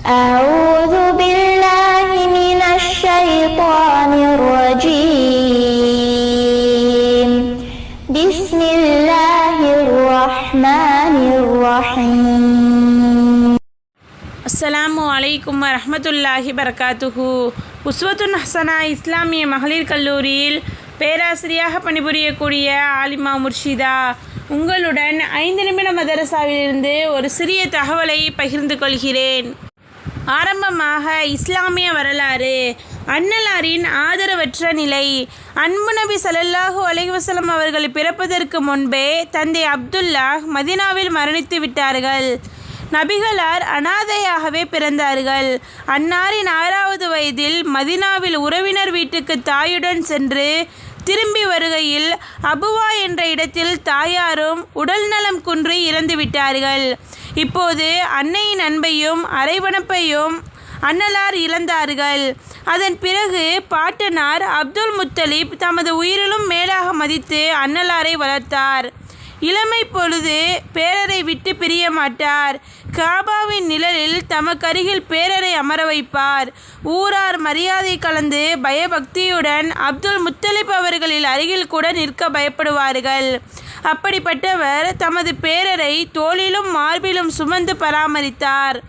أعوذ بالله من الشيطان الرجيم بسم الله الرحمن الرحيم அஸ்ஸலாமு அலைக்கும் வரஹ்மத்துல்லாஹி பரகாத்துஹு உஸ்வத்துன் ஹசனா இஸ்லாமிய மகளிர் கல்லூரியில் பேராசிரியாக பணிபுரியக்கூடிய ஆலிமா முர்ஷிதா உங்களுடன் ஐந்து நிமிட மதரசாவிலிருந்து ஒரு சிறிய தகவலை பகிர்ந்து கொள்கிறேன் ஆரம்பமாக இஸ்லாமிய வரலாறு அன்னலாரின் ஆதரவற்ற நிலை. அன்பு நபி ஸல்லல்லாஹு அலைவசலம் அவர்கள் பிறப்பதற்கு முன்பே தந்தை அப்துல்லா மதினாவில் மரணித்து விட்டார்கள். நபிகளார் அனாதையாகவே பிறந்தார்கள். அன்னாரின் ஆறாவது வயதில் மதினாவில் உறவினர் வீட்டுக்கு தாயுடன் சென்று திரும்பி வருகையில் அபுவா என்ற இடத்தில் தாயாரும் உடல் நலம் குன்றி இறந்து விட்டார்கள் இப்போது அன்னையின் அன்பையும் அரைவனப்பையும் அன்னலார் இழந்தார்கள். அதன் பிறகு பாட்டனார் அப்துல் முத்தலிப் தமது உயிரிலும் மேலாக மதித்து அன்னலாரை வளர்த்தார். இளமை பொழுது பேரரை விட்டு பிரிய மாட்டார். காபாவின் நிழலில் தமக்கருகில் பேரரை அமர வைப்பார். ஊரார் மரியாதை கலந்து பயபக்தியுடன் அப்துல் முத்தலிப் அவர்களில் அருகில் கூட நிற்க பயப்படுவார்கள். அப்படிப்பட்டவர் தமது பேரரை தோளிலும் மார்பிலும் சுமந்து பராமரித்தார்.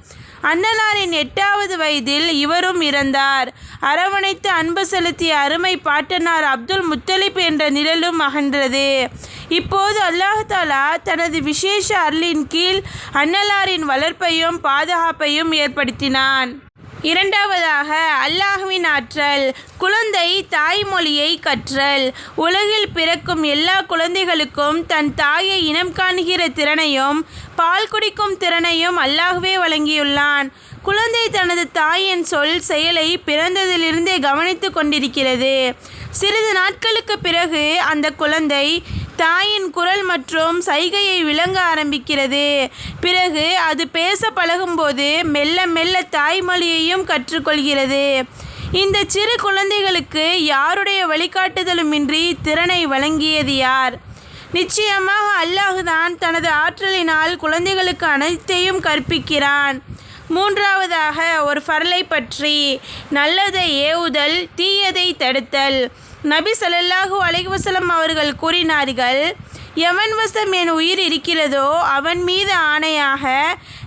அன்னலாரின் எட்டாவது வயதில் இவரும் இறந்தார். அரவணைத்து அன்பு செலுத்திய அருமை பாட்டனார் அப்துல் முத்தலிப் என்ற நிழலும் அகன்றது. இப்போது அல்லாஹாலா தனது விசேஷ அருளின் கீழ் அன்னலாரின் வளர்ப்பையும் பாதுகாப்பையும் ஏற்படுத்தினான். இரண்டாவதாக அல்லாஹ்வின் ஆற்றல் குழந்தை தாய்மொழியை கற்றல். உலகில் பிறக்கும் எல்லா குழந்தைகளுக்கும் தன் தாயை இனம் காணுகிற திறனையும் பால் குடிக்கும் திறனையும் அல்லாஹுவே வழங்கியுள்ளான். குழந்தை தனது தாயின் சொல் செயலை பிறந்ததிலிருந்தே கவனித்து கொண்டிருக்கிறது. சிறிது நாட்களுக்கு பிறகு அந்த குழந்தை தாயின் குரல் மற்றும் சைகையை விளங்க ஆரம்பிக்கிறது. பிறகு அது பேச பழகும்போது மெல்ல மெல்ல தாய்மொழியையும் கற்றுக்கொள்கிறது. இந்த சிறு குழந்தைகளுக்கு யாருடைய வழிகாட்டுதலுமின்றி திறனை வழங்கியது யார்? நிச்சயமாக அல்லாஹுதான் தனது ஆற்றலினால் குழந்தைகளுக்கு அனைத்தையும் கற்பிக்கிறான். மூன்றாவதாக ஒரு ஃபரலை பற்றி நல்லதை ஏவுதல் தீயதை தடுத்தல். நபி ஸல்லல்லாஹு அலைவசலம் அவர்கள் கூறினார்கள் எவன் வசம் என் உயிர் இருக்கிறதோ அவன் மீது ஆணையாக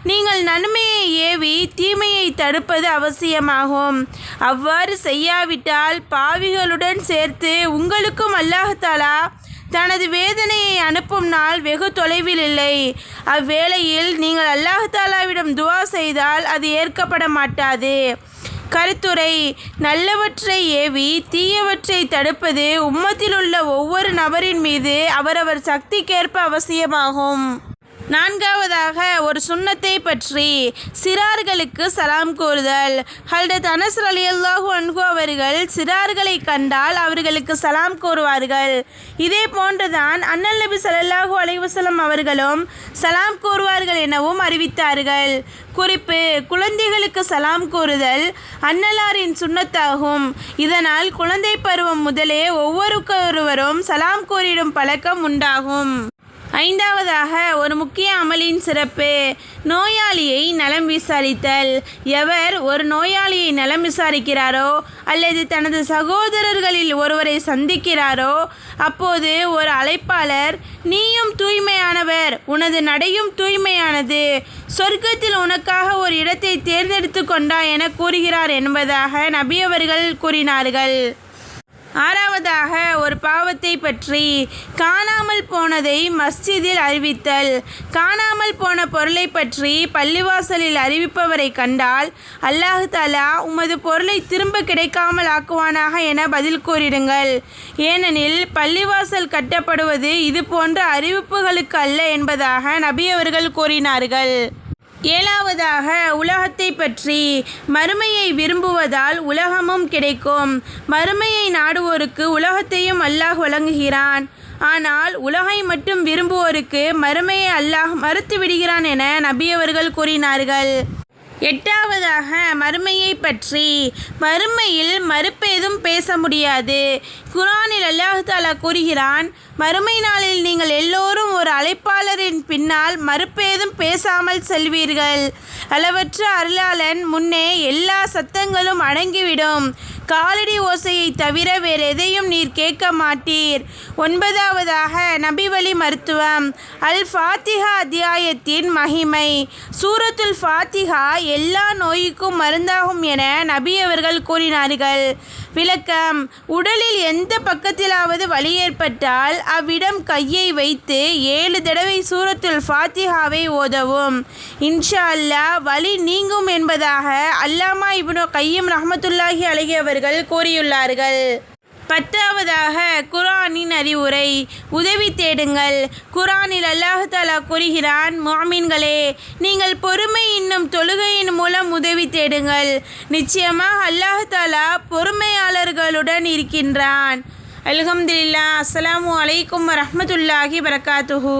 நீங்கள் நன்மையை ஏவி தீமையை தடுப்பது அவசியமாகும். அவ்வாறு செய்யாவிட்டால் பாவிகளுடன் சேர்த்து உங்களுக்கும் அல்லாஹாலா தனது வேதனையை அனுப்பும் நாள் வெகு தொலைவில் இல்லை. அவ்வேளையில் நீங்கள் அல்லாஹாலாவிடம் துவா செய்தால் அது ஏற்கப்பட மாட்டாது. கருத்துரை நல்லவற்றை ஏவி தீயவற்றை தடுப்பது உம்மத்தில் உள்ள ஒவ்வொரு நபரின் மீது அவரவர் சக்திக்கேற்ப அவசியமாகும். நான்காவதாக ஒரு சுண்ணத்தை பற்றி சிறார்களுக்கு சலாம் கூறுதல். ஹல்டத் அனஸ் அலி அல்லாஹூ அன்ஹு அவர்கள் சிறார்களை கண்டால் அவர்களுக்கு சலாம் கூறுவார்கள். இதே போன்றுதான் அண்ணல் நபி ஸல்லல்லாஹு அலைவசலம் அவர்களும் சலாம் கூறுவார்கள் எனவும் அறிவித்தார்கள். குறிப்பு குழந்தைகளுக்கு சலாம் கூறுதல் அன்னலாரின் சுண்ணத்தாகும். இதனால் குழந்தை பருவம் முதலே ஒவ்வொருக்கொருவரும் சலாம் கூறிடும் பழக்கம் உண்டாகும். ஐந்தாவதாக ஒரு முக்கிய அமலின் சிறப்பு நோயாளியை நலம் விசாரித்தல். எவர் ஒரு நோயாளியை நலம் விசாரிக்கிறாரோ அல்லது தனது சகோதரர்களில் ஒருவரை சந்திக்கிறாரோ அப்போது ஒரு அழைப்பாளர் நீயும் தூய்மையானவர் உனது நடையும் தூய்மையானது. சொர்க்கத்தில் உனக்காக ஒரு இடத்தை தேர்ந்தெடுத்து கொண்டா என கூறுகிறார் என்பதாக நபியவர்கள் கூறினார்கள். ஆறாவதாக ஒரு பாவத்தை பற்றி காணாமல் போனதை மஸ்ஜிதில் அறிவித்தல். காணாமல் போன பொருளை பற்றி பள்ளிவாசலில் அறிவிப்பவரை கண்டால் அல்லாஹு தாலா உமது பொருளை திரும்ப கிடைக்காமல் ஆக்குவானாக என பதில் கூறிடுங்கள். ஏனெனில் பள்ளிவாசல் கட்டப்படுவது இது போன்ற அறிவிப்புகளுக்கு அல்ல என்பதாக நபி அவர்கள் கூறினார்கள். ஏழாவதாக உலகத்தை பற்றி மறுமையை விரும்புவதால் உலகமும் கிடைக்கும். மறுமையை நாடுவோருக்கு உலகத்தையும் அல்லாஹ் வழங்குகிறான். ஆனால் உலகை மட்டும் விரும்புவோருக்கு மறுமையை அல்லாஹ் மறுத்து விடுகிறான் என நபியவர்கள் கூறினார்கள். எட்டாவதாக மறுமையை பற்றி. மறுமையில் மறுப்பேதும் பேச முடியாது. குரானில் அல்லாஹாலா கூறுகிறான் மறுமை நாளில் நீங்கள் எல்லோரும் ஒரு அழைப்பாளரின் பின்னால் மறுப்பேதும் பேசாமல் செல்வீர்கள். அளவற்ற அருளாளன் முன்னே எல்லா சத்தங்களும் அடங்கிவிடும். காலடி ஓசையை தவிர வேறு எதையும் நீர் கேட்க மாட்டீர். ஒன்பதாவதாக நபிவழி மருத்துவம். அல் ஃபாத்திஹா அத்தியாயத்தின் மகிமை. சூரத்துல் ஃபாத்திஹா எல்லா நோய்க்கும் மருந்தாகும் என நபி அவர்கள் கூறினார்கள். விளக்கம் உடலில் எந்த பக்கத்திலாவது வலி ஏற்பட்டால் அவ்விடம் கையை வைத்து ஏழு தடவை சூரத்துல் ஃபாத்திஹாவை ஓதவும். இன்ஷா அல்லாஹ் வலி நீங்கும் என்பதாக அல்லாமா இப்னு கையம் ரஹமத்துல்லாஹி அழகியவர் அவர்கள் கூறியுள்ளார்கள். பத்தாவதாக குரானின் அறிவுரை உதவி தேடுங்கள். குரானில் அல்லாஹாலா கூறுகிறான் மாமீன்களே நீங்கள் பொறுமை இன்னும் தொழுகையின் மூலம் உதவி தேடுங்கள். நிச்சயமாக அல்லாஹாலா பொறுமையாளர்களுடன் இருக்கின்றான். அலகம்துல்லா அஸ்லாம் அலைக்கும் வரமத்துல்லாஹி வரகாத்துஹூ